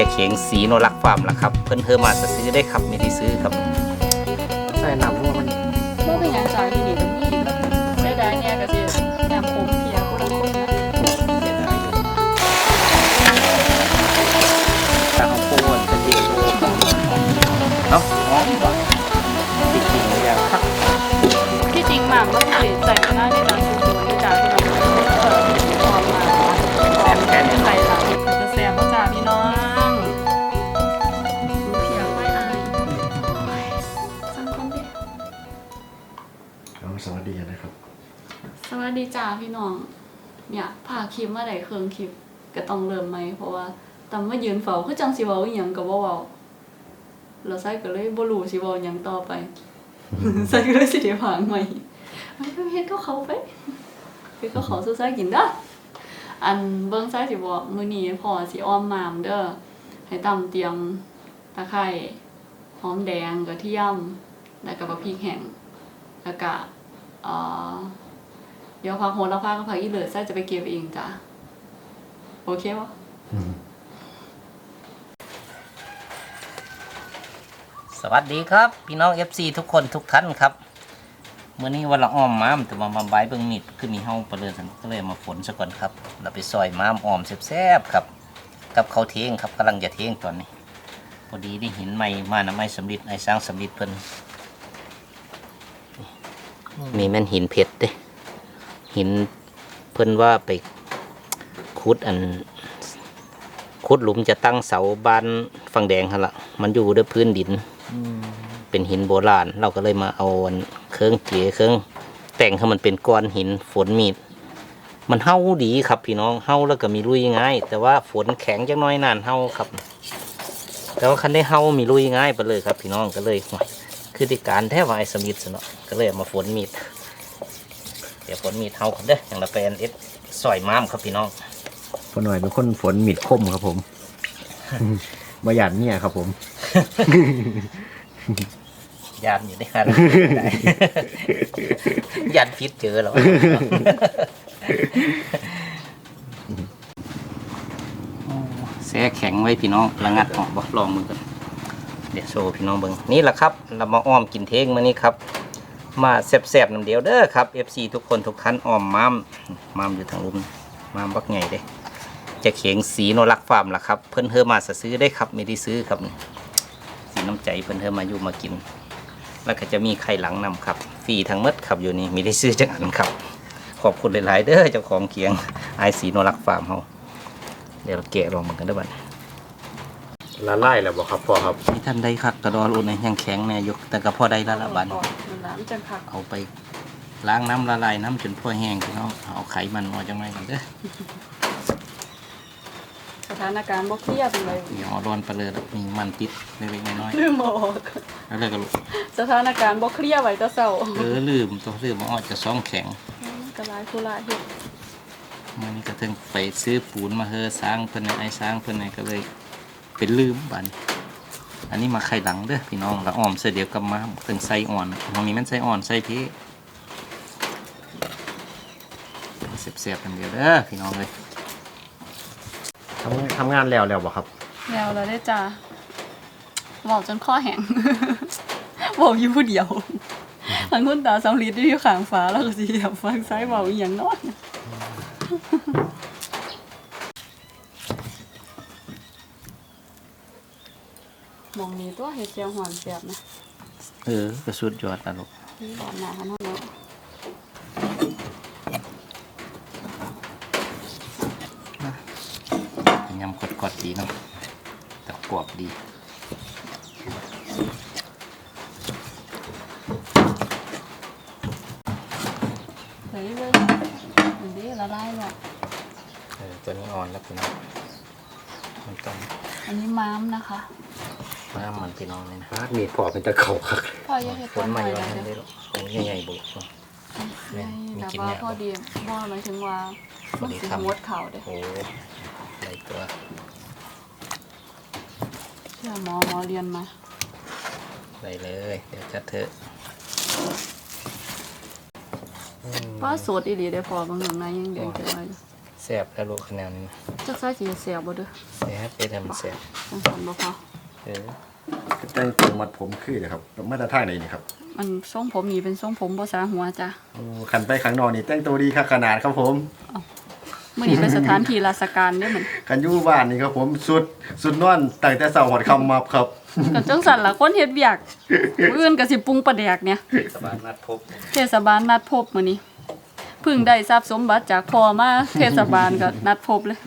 จะเขียงสีโนรักฟาร์มล่ะครับ เพิ่นเธอมาซื้อได้ครับไม่ได้ซื้อครับใส่น้ำรั่วมันบ่เป็นหยังจ่ายที่นี่เป็นนี่แบบได้ได้เนี่ยก็สิยามผมเพียผู้ละคนนะเสียดายเลยตาเขาโป้นเป็นเด็กโอ้เอ้าหอมว่ะจริงๆเลยอะครับที่จริงหม่ำก็คือ นะครับสวัสดีจ้าพี่น้อง เนี่ยพาคลิปมาได้เครื่องคลิปก็ต้องเริ่มไหมเพราะว่าตำมายืนเฝ้าคือจังสิเว้าอีหยังก็บ่เว้าแล้วไส้ก็เลยบ่รู้สิเว้าหยังต่อไปไส้ก็เลยสิได้พางใหม่ไอ้ก็เฮ็ดก็เขาไปเฮ็ดก็เขาสู้ไส้กินเด้ออันเบิ่งไส้สิบอกมื้อนี้พ่อสิอ้อมหมามเด้อให้ตำเตรียมตะไคร้หอมแดงกระเทียมแล้วก็บักพริกแห้งแล้วก็เอ่อเดี๋ยวพักโหระพากับพักอีเหลือไส้จะไปเก็บเองจ้ะโอเคปะสวัสดีครับ พี่น้อง FC ทุกคนทุกท่านครับเมื่อนี้วันละอ้อมม้ามแต่มาบำบายเบิ่งมิดคือมีเฮาประเดินสันก็เลยมาฝนซะก่อนครับ เราไปซอยม้ามอ้อมแซ่บๆครับ กับเขาวเทงครับกำลังจะเทงตอนนี้พอดีได้หินใหม่มานะไม่สำลิดไอ้สร้างสำลิดเพิ่น มีแม่นหินเพชรเด้หินเพิ่นว่าไปขุดอันขุดหลุมจะตั้งเสาบ้านฝั่งแดงหั่นละมันอยู่ด้วยพื้นดินเป็นหินโบราณ เราก็เลยมาเอาอันเครื่องเจียเครื่องแต่งให้มันเป็นก้อนหินฝนมีด มันเฮาดีครับพี่น้องเฮาแล้วก็มีลุยง่าย แต่ว่าฝนแข็งจังน้อยนานเฮาครับ แต่ว่าคันได้เฮามีลุยง่ายไปเลยครับ พี่น้องก็เลยห่วย คือที่การแท้ว่าไอ้สมิธซะเนาะก็เลยเอามาฝนมีด เดี๋ยวฝนมีดเฮาครับเด้ออย่างละเป็นเอ็ดซอยม้ามครับพี่น้องพอหน่อยเป็นคนฝนหมิดคมครับผมมาหยาดเนี่ยครับผมยานอยู่ในหันยันพิษเจอแล้วแซ่แข็งไว้พี่น้องระงัดออกบอกลองมือกัน เดี๋ยวโชว์พี่น้องเบิ้งนี่แหละครับเรามาอ้อมกินเทงมานี่ครับ มาแซ่บๆน้ำเดียวเด้อครับ FC ทุกคนทุกท่านอ้อมมามมามอยู่ทางลุ่มมามบักใหญ่เด้จะเขียงสีโนรักฟาร์มล่ะครับ เพิ่นเธอมาซื้อได้ครับไม่ได้ซื้อครับ สีน้ำใจเพิ่นเธอมาอยู่มากิน แล้วก็จะมีไข่หลังนำครับฟรีทั้งมดครับอยู่นี่มีได้ซื้อจังอันครับ ขอบคุณหลายๆเด้อเจ้าของเคียงไอสีโนรักฟาร์มเฮาเดี๋ยวเราแกะลองเหมันกันด้อบัด ละลายแล้วบอกครับพ่อครับนี่ท่านได้ครับกระดอรุ่นนี่ยังแข็งแน่อยกแต่ก็พอได้ละละบัดมันล้างจังคักเอาไปล้างน้ำละลายน้ำจนพอแห้งพี่น้องเอาไขมันออกจังไรกันเด้อสถานการณ์บ่เครียดเป็นไรเดี๋ยวเอาร้อนไปเลยแล้วมีมันติดเล็กๆน้อยลืมบอกๆแล้วเลยก็ลุกสถานการณ์บ่เครียดไว้แตะเช้าเออลืมตัวลืมมาออกจากซ่องแข็งก็หลายผู้หลายเฮ็ดมันนี้ก็ถึงไปซื้อปูนมาเฮอสร้างเพิ่นให้ไอ้สร้างเพิ่นให้ก็เลย เป็นลืมบัดนอันนี้มาไข่หลังเด้อพี่น้องแล้วอ้อมใส่เดียวกับมาถึงไส้อ่อนตรงนี้มันไส้อ่อนไส้เพเสียบๆกันเดียวเด้อพี่น้องเลยทำทำงานแล้วแล้วบอกครับ แล้วเราได้จ้าบอกจนข้อแห้งบอกอยู่ผู้เดียวทางคุณตาสำลีที่อยู่ข้างฟ้าแล้วก็สิเหยียบฟังซ้ายเว้าอีหยังเนาะ มองนี้ตัวเฮ็ดเจียวหวานแซ่บนะเออก็สุดยอดอะลูกหวานหนาขนาดนั้นยำกดๆดีเนาะแต่กรอบดีเฮ้ยเว้ยอันนี้ละลายแล้วเออตัวนี้อ่อนแล้วพี่น้องมันต้องอันนี้ม้ามนะคะ น้ำมันพี่น้องเลยนะพาดมีดพอเป็นตะเขาครับพ่ออย่าเฮ็ดฝต้นนใหม่ไม้ร้อนเลยได้นะหรอกเป็นใหญ่ๆบุกไม่มีแต่กินว่าเนี่ยพอดีบ่หมายถึงว่าพอมันดีสิคำงดเข่าเด้โอ้ใหญ่ตัวเชื่อหมอหมอเรียนมาได้เลย เดี๋ยวจัดเถอะว่าสดอีหลีได้พอบางอย่างในยังแดงจังเลยแซ่บแล้วลูกคะแนนนี้นะจักใส่สิเสียบ่เด้อแซ่บเป็นทำแซ่บจังซั่นบ่พอ เออแต่งตัวมัดผมคือเลยครับมาตรฐานไหนนี่ครับมันทรงผมนี่เป็นทรงผมบ่สาหัวจ้ะโอ้ขันไปข้างนอกนี่แต่งตัวดีครับขนาดครับผมมื้อนี้เป็นสถานที่ราชการเด้อมันกันอยู่บ้านนี่ครับผมสุดสุดนอนตั้งแต่เสาร์หอดคำมาครับก็จังซั่นล่ะคนเฮ็ดเวียกมื้ออื่นก็สิปรุงปลาแดกเนี่ยสบายนัดพบเทศบาลนัดพบมื้อนี้เพิ่งได้ทรัพย์สมบัติจากพ่อมาเทศบาลก็นัดพบเลย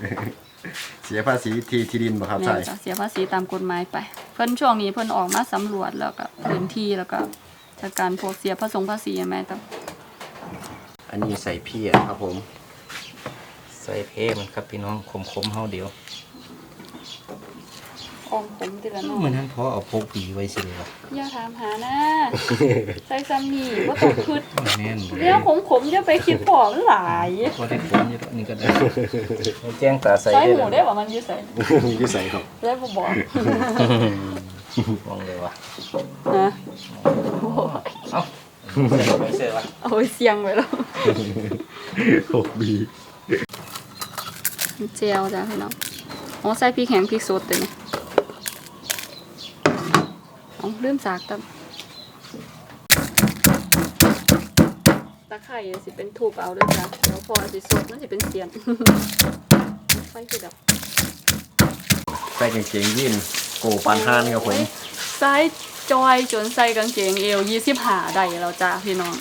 เสียภาษีที่ที่ดินบ่ครับแม่ใช่นจ้ะเสียภาษีตามกฎหมายไป เพิ่นช่วงนี้เพิ่นออกมาสำรวจแล้วก็พื้นที่แล้วก็จัดการพวกเสียภาษีภาษีแม่ต้องอันนี้ใส่เพียครับผม ใส่เพมันครับพี่น้องคมๆเฮาเดียว ออมผมทีละน้อเหมือนนั้นพอเอาพกผีไว้สิเลยวะอย่าถามหานะใส่ซ้ำนี่บ่ต้องคิดแน่นเรื่องขมๆอย่าไปคิดพอมันหลายพอได้ผลอยู่ตัวนี้ก็ได้แจ้งตาใส่ใส่ได้หมูได้ว่ามันอยู่ใส่ยี่ใส่ครับได้บ่บอกมองเลยว่ะนะเอ้าใส่ไปเสื้อวะเอาไว้เสียงไว้แล้วหกบีเจียวจ้ะพี่น้องอ๋อใส่พริกแห้งพริกสดตัวนี้ เอาลืมสากตับตะไคร่สิเป็นทูบเอาด้วยจ้ะเดี๋ยวพอสิสดมันสิเป็นเสียนไฟคือดับใส่กางเกงยีนโกปานฮานครับผมใส่จอยจนใส่กางเกงเอวยี่สิบหาได้แล้วจ้าพี่น้อง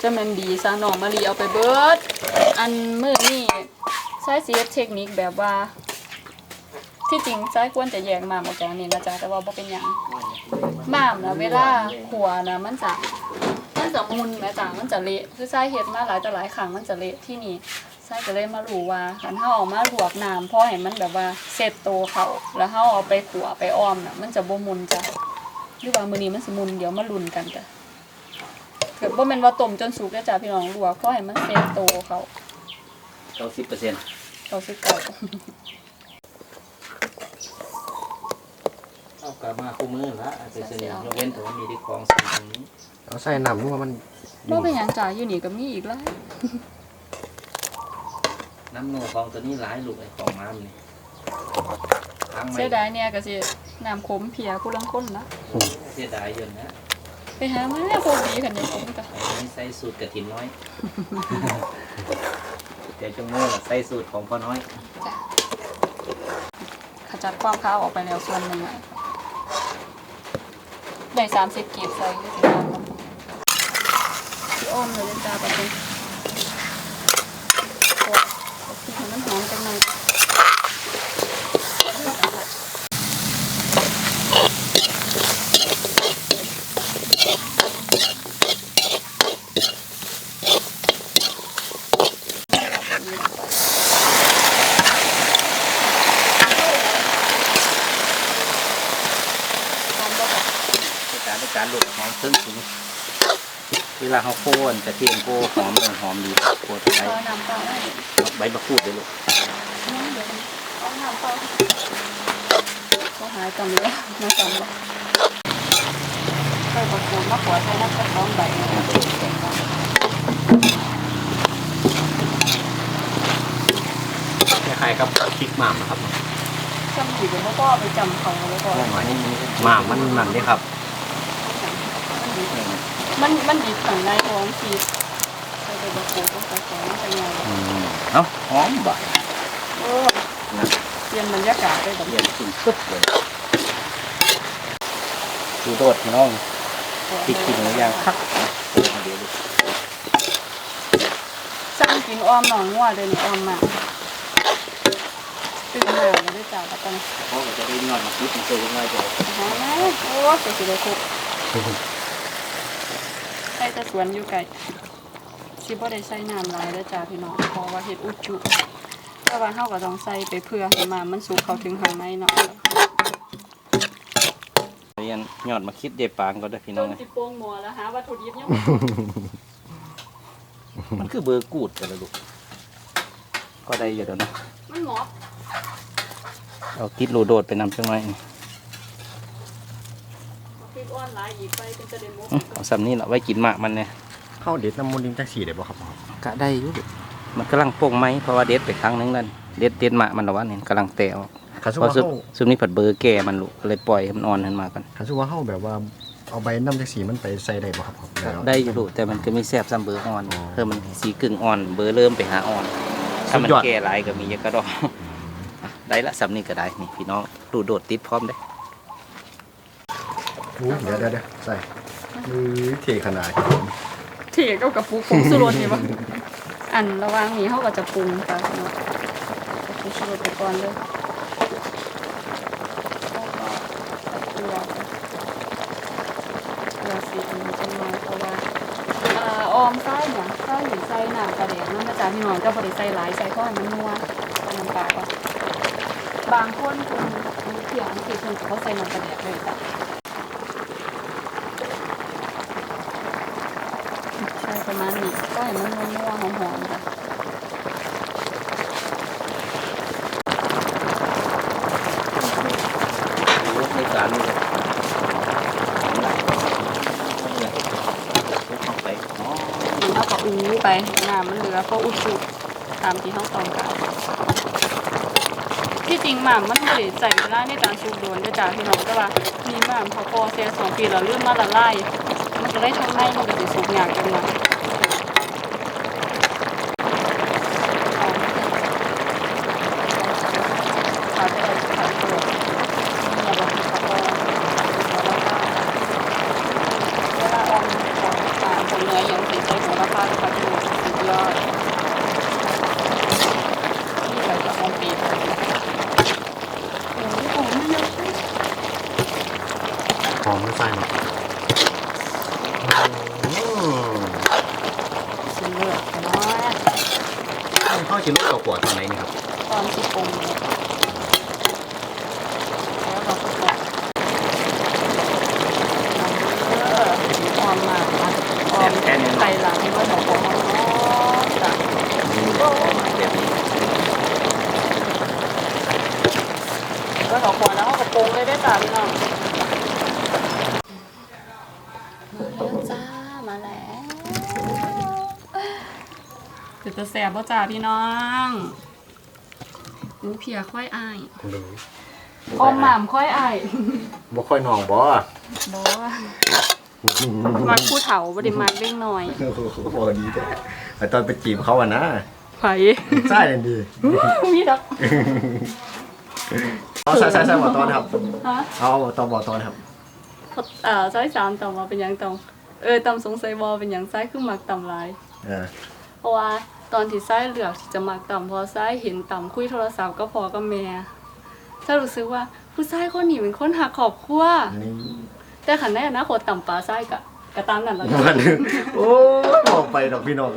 จะแมันดีซะน้องมารีเอาไปเบิดอันมือนี่ใช้สีเทคนิคแบบว่า ที่จริงไส้ควนจะแยกมามออกจากนี้นะจ๊ะแต่ว่าบ่เป็นหยังมามนะเวลาขัวนะมันจะมันจะมุนแม่จ๋ามันจะเละคือไส้เห็ดมาหลายต่หลายครั้งมันจะเละที่นี่ไส้ก็เลยมาลูว่าขันเฮาออกมาหลวกน้ำพอเห็นมันแบบว่าเสร็จโตเขาแล้วเฮาเอาไปขัวไปอ้อมนะมันจะบมุนจ้ะหรือว่ามื้อนี้มันสมุนเดี๋ยวมาลุนกันจ้ะเกือบบ่แมันว่าต้มจนสุกแล้วจ้ะพี่น้องหลวกพอเห็นมันเสร็จโตเขาเก้าสิบเปอร์เซ็นต์เก้าสิบเก้า ก่าเอากลับมาคู่มือละอาจจะเสนอยกเว้นแต่ว่ามีที่กองสิ่งตรงนี้เอาใส่น้ำรู้ว่ามันบ่เป็นหยังจ้ะอยู่นี่ก็มีอีกหลายน้ำนูของตัวนี้หลายลูกไอ้ของน้ำนี่ทั้งไม่เสียดายเนี่ยก็สิน้ำขมเพียผู้ลังคนนะเสียดายอยู่นะไปหามาโคตรดีคันนี้ขมก็ไอ้นี่ใส่สูตรกระถินน้อย เดี๋ยวจงโม่ละใส่สูตรของพ่อน้อยจ้ะขจัดความขาวออกไปแล้วส่วนหนึงอะ ได้30กีบใส่ก็สิเอาสิอ้อมเลยเด้อจ้าบัดนี้โอ้ยเอาพริกให้มันหอมจังหน่อยหอมบ่ค่ะ ใน การในการลูกหอมเครื่องถึงเวลาเขาโค่นกระเทียมโค่หอมเลยหอมดีโค่ตะไคร้เอาน้ำเปล่าให้ใบมะกรูดด้วยลูกน้ำเดี๋ยวเอาน้ำเปล่าก็หายกันเลยมาจำเลยใส่ประกูดมะขวดใส่น้ำกระท้องใบนะเก่งจังคล้ายๆกับพริกหม่ามนะครับจำผิดแล้วก็ไปจำเขาแล้วก็หม่ามมันนั่นเด้ครับ มันมันดีขังในท้องฟีดใส่ประกูดก็ใส่ของใส่ไงเอ้าหอมบ่โอ้เปลี่ยนบรรยากาศได้แบบเย็นขึ้นปึ๊บเลยดูโดดพี่น้องพริกกินหรือยังคักเดี๋ยวลูสร้างกินอ้อมหนองงัวเลยนี่อ้อมมาตื่นมาแล้วได้จ่ายแล้วกันเพราะว่าจะได้นอนมาคิดมันเจอยังไงเดี๋ยวหมโอ้เสียสิได้คุก แต่สวนอยู่ไกลสิบ่ได้ใส่น้ำหลายแล้วจ้าพี่น้องเพราะว่าเฮ็ดอุจจุแต่ว่าเฮาก็ต้องใส่ไปเพื่อให้มามันสุกเข้าถึงข้างในเนาะเรียนยอดมาคิดเดปางก็ได้พี่น้ต้องนนะสิโป่งหมัวแล้วหาวัตถุดิบยังมันคือเบอร์กูดกันเลยลูกก็ได้อยู่แล้วนะมันหมอบเอาติดโลโดดไปนำจังไหมพริก อ่อนหลายอีกไปเป็นจะได้หมกเอาซ้ำนี่แหละไว้กินหมากมันเนี่ยข้าวเด็ดน้ำมันลิ้มจักสีได้บ่ครับกะได้อยู่ลูกมันกำลังโป่งไหมเพราะว่าเด็ดไปครั้งหนึงนั่นเด็ดเด็ดมามันละวะนี่กำลังแตกออกขันสุเพราะว่าซุปเฮาซุปนี้ผัดเบอร์แก่มันลูกเลยปล่อยให้มันอ่อนขึ้นมากันขันสุว่าเฮาแบบว่าเอาใบน้ำจากสีมันไปใส่ได้บ่ครับผมแล้วได้อยู่ลูกแต่มันก็ไม่แซ่บซ้ำเบอร์อ่อนอ๋อเพิ่มมันสีกึ่งอ่อนเบอร์เริ่มไปหาอ่อนถ้ามันสุดยอดแก่หลายก็มีเยอะก็ดอกอะได้ละสำนี้ก็ได้นี่พี่น้องดูโดดติดพร้อมได้ อู้เดี๋ยวเดี๋ยวเดี๋ยวใส่มือเทขนาดครับผมเทกับกับปรุงผงสุรสนี่บ่อันระหว่างนี้เฮาก็จะปรุงค่ะเน้องเอาผงสุรสไปก่อนเลยเกลืออสีอันนี้จังหน่อยเพราะว่าออมไส้เนี่ยไส้หรือไส้หนากระเดียนั่นมาจากพี่น้องก็บ่ได้ใส่หลายใส่เพราะให้มันนัวใส่น้ำปลาก่อนบางคนคนเที่ยงอังกฤษเพิ่นก็บ่ใส่น้ำกระเดียเลยจ้ะ ใช่ ประมาณนี้ก็เห็นมันนัวๆหอมๆค่ะลูกในการนี่เลยเข้าไปอ๋อนี่เอาก็อู้ไปน้ำมันเหลือก็อุดจุตามที่เขาต้องการที่จริงหม่ำมันไม่ได้ใส่เวลาในการสุกโดนก็จากพี่น้องแต่ว่ามีหม่ำพอพอเสียสองปีแล้วเรื่องมาละลายมันก็ได้ทำให้มันก็จะสุกยากจังเลยขาดไปเอาขาดตัวนี่เราบอกขาดตัวเวลาออมของตามคนเนื้อยังติดใจของราคาราคาที่สุดยอดนี่ใส่กระหองปีโอ้โหหอมมาก หอมไม่ใส่หรอกอืม สีเหลืองแต่ว่า เข้ากินลูกกับขวดตอนไหนนี่ครับ ต อนที่ปรุงเนี่ยแล้วเราก็จะเออออมมานะออมไข่หลังก็บอกว่าอ๋อจ้ะแบบนี้ก็ขอควรแล้วก็กระโปรงเลยได้จ้าพี่น้องมาแล้วจ้ามาแล้วคือจะแสบบ่จ้าพี่น้อง อู้เพียค่อยอายดูอมหม่ำค่อยอายบ่ค่อยนองบ่บ่มักผู้เฒ่าบ่ได้มักเล็กน้อยโอ้โหดีแท้แต่ตอนไปจีบเขาอะนะไผใช่เลยดีมีดอกเอาใส่ใส่ใส่บ่ตอนครับฮะเอาตอนบ่ตอนครับอ่าซอยสามต่อมาเป็นยังต่อเออต่ำสงสัยบ่เป็นหยังซ้ายคือมักต่ำหลายเพราะว่า ตอนที่ซ้ายเลือกที่จะมักต่ำเพอซ้ายเห็นต่ำคุยโทรศัพท์ก็พอกับแม่ซ้ายรู้สึกว่าผู้ซ้ายคนนี้เป็นคนหักขอบครัวนี่แต่ขันในอนาคตต่ำปลาซ้ายกะกะตามนั่นแหละมันโอ้ยบอกไปดอกพี่น้อง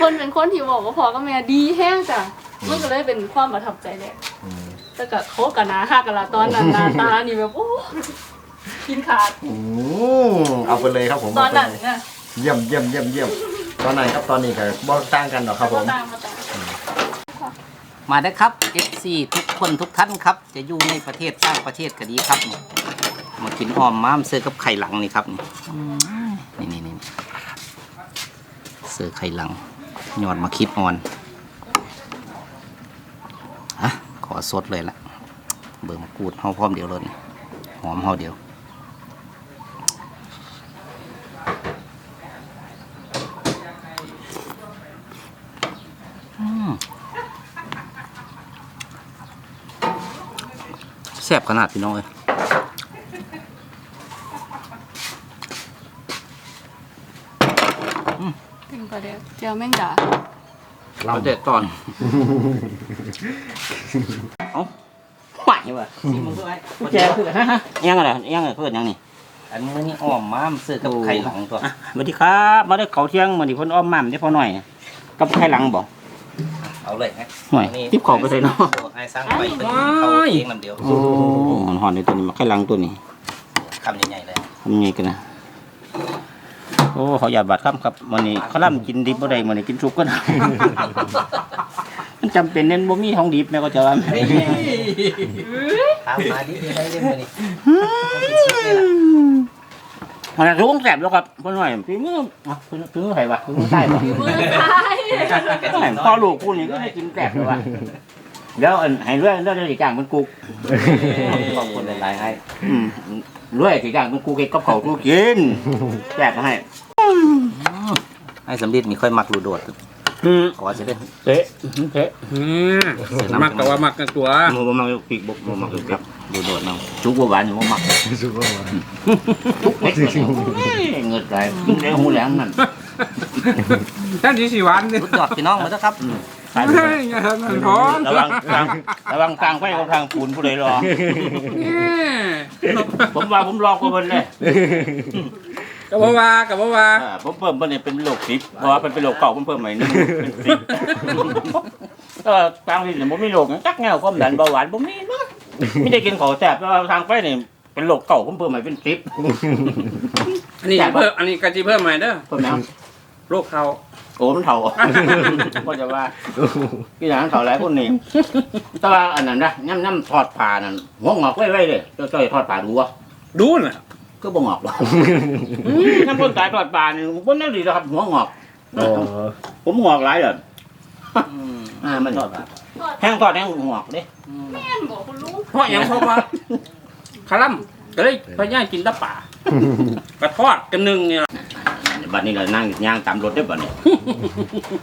คนเป็นคนที่บอกว่าพอกับแม่ดีแห้งจ้ะมันก็เลยเป็นความประทับใจแหละแต่กะโคกับนาหักกันละตอนนั้นหนาตานี่แบบโอ้กินขาดอืมเอาไปเลยครับผมตอนนั้นเาไปเลยเนี่ยเยี่ยมเยี่ยมเยี่ยมเยี่ยม ตอนไหนครับตอนนี้ก็บ่ต่างกันหรอกครับผมมาได้ครับ FC ทุกคนทุกท่านครับ จะอยู่ในประเทศสร้างประเทศก็ดีครับนี่มากินออมม้ามเสือกับไข่หลังนี่ครับนี่นี่นี่เสือไข่หลังยอดมาคิดอ่อนฮะขอสดเลยละเบิ่งมกรูดเฮาพร้อมเดียวเลยนี่หอมเฮาเดียว ซ่บขนาดพี่น้องเลยถึงประเดี๋ยวเจียวแม่งด่าเราเด็ดตอนเอ้าไหววะสิมึงด้วยแกคือฮะยังไงยังไงเพื่อนยังนี่อันนี้นี่อ้อมม้ามซื้อกับไข่หลังตัวอะสวัสดีครับ มาได้เขาเที่ยงมาดิเพ่นอ้อมม่ำได้พอหน่อย กับไข่หลังบอก เอาเลยฮะหน่อยติ๊บเขาไปเลยเนาะไอ้สร้างไปเป็นเขาเองลำเดียวโอ้หอนในตัวนี้มาไข่หลังตัวนี้คำใหญ่ๆเลยทำยังไงกันนะโอ้เขาอยากบาดครับครับวันนี้เขาล่ำกินดิบบ่ได้วันนี้กินซุปก็ได้มันจำเป็นเน้นบ่มีของดิบแม่ก็จะว่าตามมาดิได้เรื่องนี้ มันจะรุ้งแสบแล้วครับเพื่อนหน่อยพี่มืออะพี่มือพี่มือใครวะพี่มือใต้ปะมือซ้ายพ่อลูกคู่นี้ก็ได้กินแสบเลยวะแล้วอันให้เรื่อยเรื่อยสีจางมันกุกขอบคุณหลายๆให้อืมเรื่อยสีจางมันกุกเก็กับเขากูกินแสบให้ให้สำลีนี่ค่อยมักรูโดด อืมขอจะได้เป๊ะเป๊ะอืมมักแต่ว่ามักกันตัวโมบมักปีกบกโมมักปีกดูโดดน้องจุกบัวหวานโมมักสุกว่าจุกเล็กเงินไรกินได้หูแหลมนั่นท่านที่สีวันเนี่ยสุดยอดพี่น้องมาแล้วครับขายไปเฮ้ยอย่าทำมันพอนระวังทางระวังทางไฟกับทางปูนผู้ใดรอผมว่าผมรอกว่าเพิ่นเลย กับบ่ว่ากับบ่ว่าอ่าผมเพิ่มเพิ่นเนี่ยเป็นโรคสิบเพราะว่าเป็นเป็นโรคเก่าผมเพิ่มใหม่หนึงเป็นสิบก็ทางที่เนี่ยผมมีโรคหยังจักแนวความดันเบาหวานผมมีมั้งไม่ได้กินของแซ่บแต่ว่าทางไฟเนี่ยเป็นโรคเก่าผมเพิ่มใหม่เป็นสิบ อันนี้เพิ่มอันนี้กะจิเพิ่มใหม่เด้อเพิ่มแล้วโรคเขาโอ้มันเถ่าก็จะว่าพี่อย่างนั้นเถ่าหลายคนนี่แต่ว่าอันนั้นนะย่ำย่ำทอดผ่านั่นหัวงอกไว้ไว้เลยเจ้าจ้อยทอดผ่าดูวะดูน่ะ ก็บ่งอกหรอกน้ำพ่นสายทอดผ่านี่ผมน่าดีนะครับหัวงอกผมงอกหลายเดือนอืมอ่ามันทอดปะแห้งทอดแห้งงอกเด้แม่นบอกคุณลุงเพราะหยังเพราะว่าคาร่ำก็เลยพยายามกินแตะป่ากระทอดกันหนึ่งเนี่ยบัดนี้เรานั่งย่างตามรถได้อบัดนี้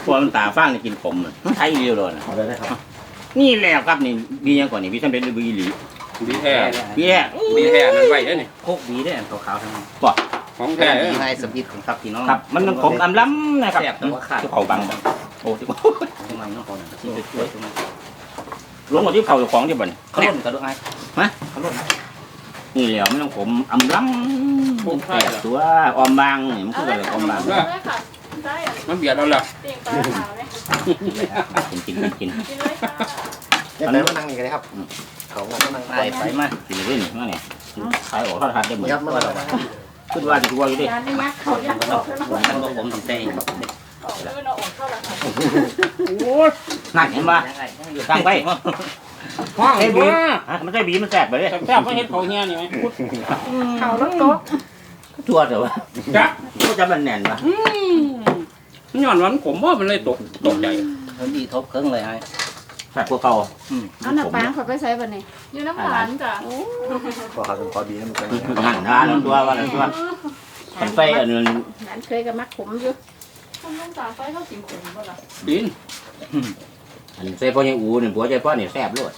พวกมันตาฟ้างนี่กินขมน่ะมันไทยเรียวเลยนะเอาได้ไหมครับนี่แหละครับนี่บียังกว่านี่บีท่านเป็นบีหลี ดีแท้บีแหละดีแท้นั่นไว้เด้อนี่โคกบีได้อันขาวๆทั้งนั้นบอกของแค่แท้เด้นี้อให้สำลีของครับพี่น้องครับมันขมอำล้ำนะครับแซ่บแต่ว่าขาดที่เขาบังบ่โอ้ที่ทำไมน้องคนนั้นที่จะช่วยตรงนั้นลงมาที่เขาเจ้าของที่บ่นเขาล่นกันด้วยไอ้ฮะเขาล่นนี่แหละมันต้องขมอำล้ำมันแตกตัวออมบางนี่มันคืออะไรออมบางได้ค่ะได้อะมันเบียดเราละเตียงปลาขาวไหมกินกินกินกินกินเลยค่ะอ ยากได้มานั่งอีกเลยครับเขามานั่งไปไปมากินเลยนี่มาเนี่ยขายออกทอดทานได้เหมือนยับมาแล้วขึ้นว่าดีกว่าอยู่ดิยานนี่ยักษ์เขายักษ์ออกแล้วผมมันบอกผมถึงใจออกแล้วเราออกเข้าแล้วค่ะโอ้ยนั่นเห็นปะตั้งไปห้องไอ้บีว่าฮะมันใช่บีมันแสบไปเลยแซ่บๆก็เฮ็ดเขาเฮียนี่ไหมเขาแล้วโต๊ะทั่วเถอะวะจ้ะก็จะมันแน่นปะอืมมันย้อนวันผมว่ามันเลยตกตกใจเขาดีทบเครื่องเลยไอ้ แสบกว่าเก่าเอาหน้าปางเขาไปใช้บันนี้อยู่น้ำหวานจ้ะขอเขาเป็นขอดีนะมันเป็นนั่นนะนั่นตัวว่านั่นตัวมันไปอันนึงร้านเคยกับมักขมอยู่คุณลุงตาไฟเขากินขมป่ะล่ะดินอันเซ่พ่อยังอูเนี่ยผัวใจพ่อเนี่ยแสบเลย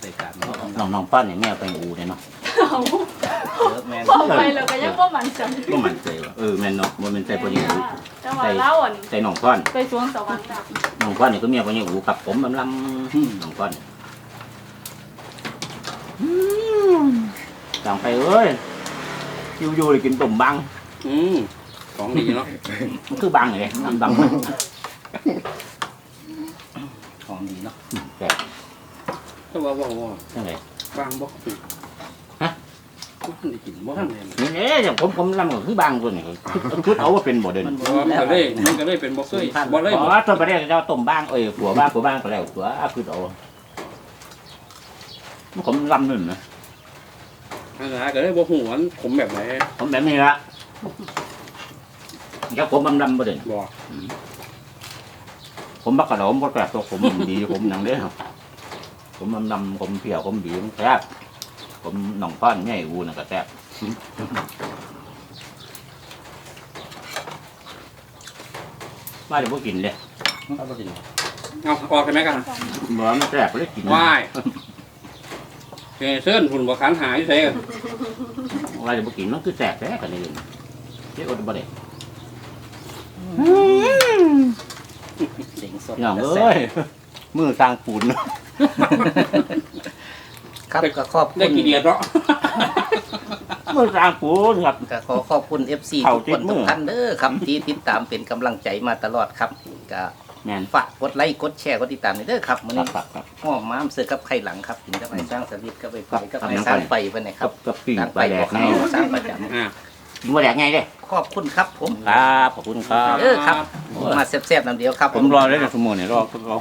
ใส่กาดน้องน้องป้าเนี่ยแม่ไปอูเนี่ยเนาะ เอาเยอะแม่นพอไปแล้วก็ยังว่ามันจังก็มันเซ่ว่ะเออแม่นเนาะมันเป็นเซ่พ่อยังอูจังหวะเล่าอะใส่น้องพ่อนไปสวงสวรรค์จ้ะน้องพ่อนเนี่ยก็เมียพ่อยังอูกับผมลำลำน้องพ่อนจังไปเอ้ยอยู่อยู่เลยกินต้มบังอืมของดีเนาะมันคือบังเลยมันบังของดีเนาะแต่แต่ว่าว่าว่ายังไงบางบ่ฮะ มันได้กินบ่ทันเลยนี่เอ๊ะอย่างผมผมลำก็คือบางตัวนี่ชุดเอาว่าเป็นบ่เดินมันเพราะว่ามันก็เลยมันก็เลยเป็นบ่เคยบ่เลยอ๋บ่อตัวประเดี๋ยวเจ้าต้มบ้างเอ้ยผัวบ้างผัวบ้างก็แล้วตัวอะคือเอาผมลำหนึ่งนะอันนั้นก็เลยบ่ฮู้ว่าผมแบบไหนผมแบบนี้ละเจ้าผมลำลำบ่เดินบ่ผมบักกระโดมก็แบบตัวผมดีผมหนังเด้อผมลำลำผมเปรี้ยวผมดีผมแซ่บ ผมหน่องป้อนแม่อูน่ะก็แซ่บว่าเดี๋ยวพวกกินเลยเขาก็ดีเอาออกกันไหมกันบ่มันแซ่บเลยกินวายเฮ้เซินหุ่นบ่คันหาอยู่ไสกันว่าเดี๋ยวพวกกินมันคือแซ่บแท้กันนี่เจ้าอดบ่ได้เสียงสดน้องเอ้ยมือสร้างปูน ครับก็ขอบคุได้ณกี่เดียดเนาะมือสร้างปูนครับ ก็ขอขอบคุณ FC เข้าทุกคนติดมืทุอกท่านเด้อครับที่ติดตามเป็นกำลังใจมาตลอดครับก็แม่น ฝากกดไลค์กดแชร์กดติดตามนี่เด้อครับมื้อครันี้บครับครับห้อมม้ามเสือกับไข่หลังครับถึงกับไอ้สร้างสลิดกับไอ้ไฟกับครับไอ้ครับสร้างไฟเพิ่นนะคกัรับบกับปิ้งสร้างปไฟลาแดบ่กเขาไงสร้างประจำอ่า กินปลาแดกไงเด้ขอบคุณครับผม ครับขอบคุณครับ เออครับ มาแซ่บๆน้ำเดียวครับ ผมรอเลยนะสมมุติเนี่ยรอรอ